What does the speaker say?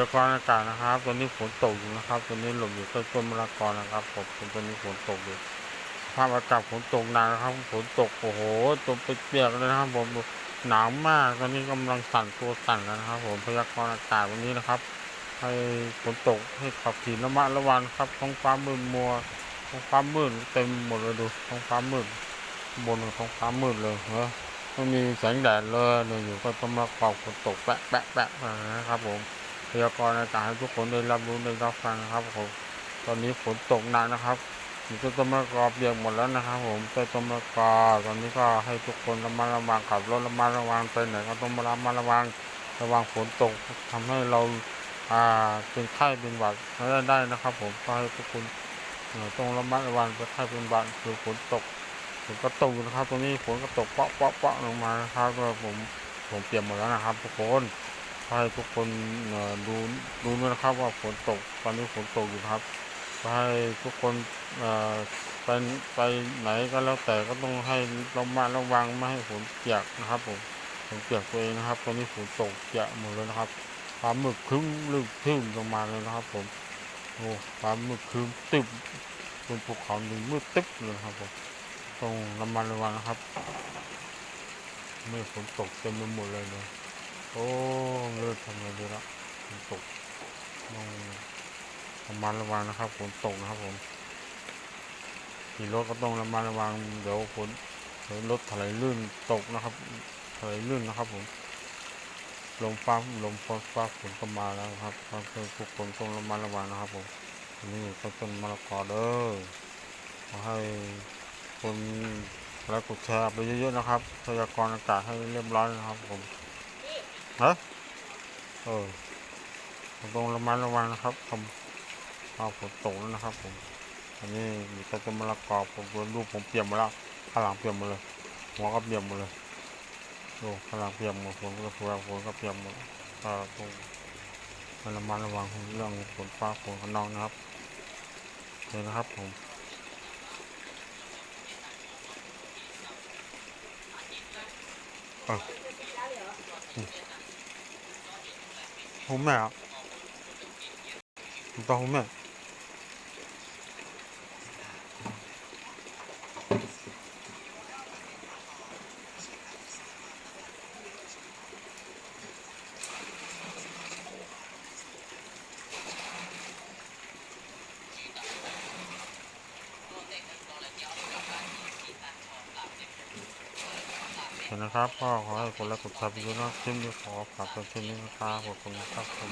ยากรณ์อากาศนะครับตอนนี้ฝนตกอยู่นะครับตอนนี้หลบอยู่ใต้ต้นมะละกอนะครับผมตอนนี้ฝนตกอยู่ภาพอากาศฝนตกหนักนะครับฝนตกโอ้โหตัวเปียกเลยนะครับผมหนาวมากตอนนี้กำลังสั่นตัวสั่นแล้วนะครับ ผมพยากรณ์อากาศวันนี้นะครับ ให้ฝนตกให้ขับขี่ระมัดระวังครับท้องฟ้ามืดมัวท้องฟ้ามืดเต็มหมดเลยดูท้องฟ้ามืดบนท้องฟ้ามืดเลยเหรอไม่มีแสงแดดเลยเนี่ยอยู่ก็ต้องมาเป่าฝนตกแปะแปะแปะนะครับผม ยากรณ์อากาศให้ทุกคนได้รับรู้ได้รับฟังนะครับผมตอนนี้ฝนตกหนักนะครับมีต้นตมะกอเปียกหมดแล้วนะครับ ผมต้นตมะกอตอนนี้ก็ให้ทุกคนระมัดระวังขับรถระมัดระวังไปไหนก็ต้องระมัดระวังระวังฝนตกทำให้เราอ่าเป็นไข้เป็นหวัดได้ได้นะครับ ผมก็ให้ทุกคนต้องระมัดระวังเป็นไข้เป็นหวัดคือฝนตกฝนก็ตกนะครับตรงนี้ฝนก็ตกเปาะเปาะเปาะลงมานะครับก็ผมผมเตรียมหมดแล้วนะครับ ทุกคน ให้ทุกคนดูดูนะครับว่าฝนตกตอนนี้ฝนตกอยู่ครับให้ทุกคนไปไปไหนก็แล้วแต่ก็ต้องให้ระมัดระวังไม่ให้ฝนเปียกนะครับผมฝนเปียกตัวเองนะครับ ตอนนี้ฝนตกเปียกหมดเลยนะครับฟ้าหมึกครึ้มลึกทึ่มลงมาเลยนะครับผมโอ้ฟ้าหมึกครึ้มตึบบนภูเขาหนึ่งมืดตึ๊บเลยครับผมต้องระมัดระวังนะครับเมื่อฝนตกเต็มไปหมดเลยเลย โอ้เลิศทำไงดีละฝนตกต้องระมัดระวังนะครับฝนตกนะครับผมขี่รถก็ต้องระมัดระวังเดี๋ยวฝนเดี๋ยวรถถลายลื่นตกนะครับถลายลื่นนะครับผมลมฟ้าลมฟ้าฟ้าฝนก็มาแล้วครับก็คือทุกคนต้องระมัดระวังนะครับผมนนี่ก็ต้นมะละกอเด้อขอให้คนแล้วกดแชร์ไปเยอะๆนะครับพยากรณ์อากาศให้เรียบร้อยนะครับผม ฮะเออผมต้องระมัดระวังนะครับทำฟ้าฝนตกแล้วนะครับผม อันนี้มีต้นมะละกอผมโดนลูกผมเปียกหมาแล้วข้างหลังเปียกหมดเลยหัวก็เปียกหมดเลยโอ้พลังเพียมหมดฝนก็ฝนฝนก็เพียมหมดก็ต้องระมัดระวังเรื่องฝนฟ้าฝนข้างนอกนะครับเลยนะครับผมเออผมแม่อะ ผมต้องผม นนะครับ ก็ขอให้คนละกดซับเยอะนะซึ่งขอฝากเป็นเช่นนี้นะครับขอบคุณนะครับผม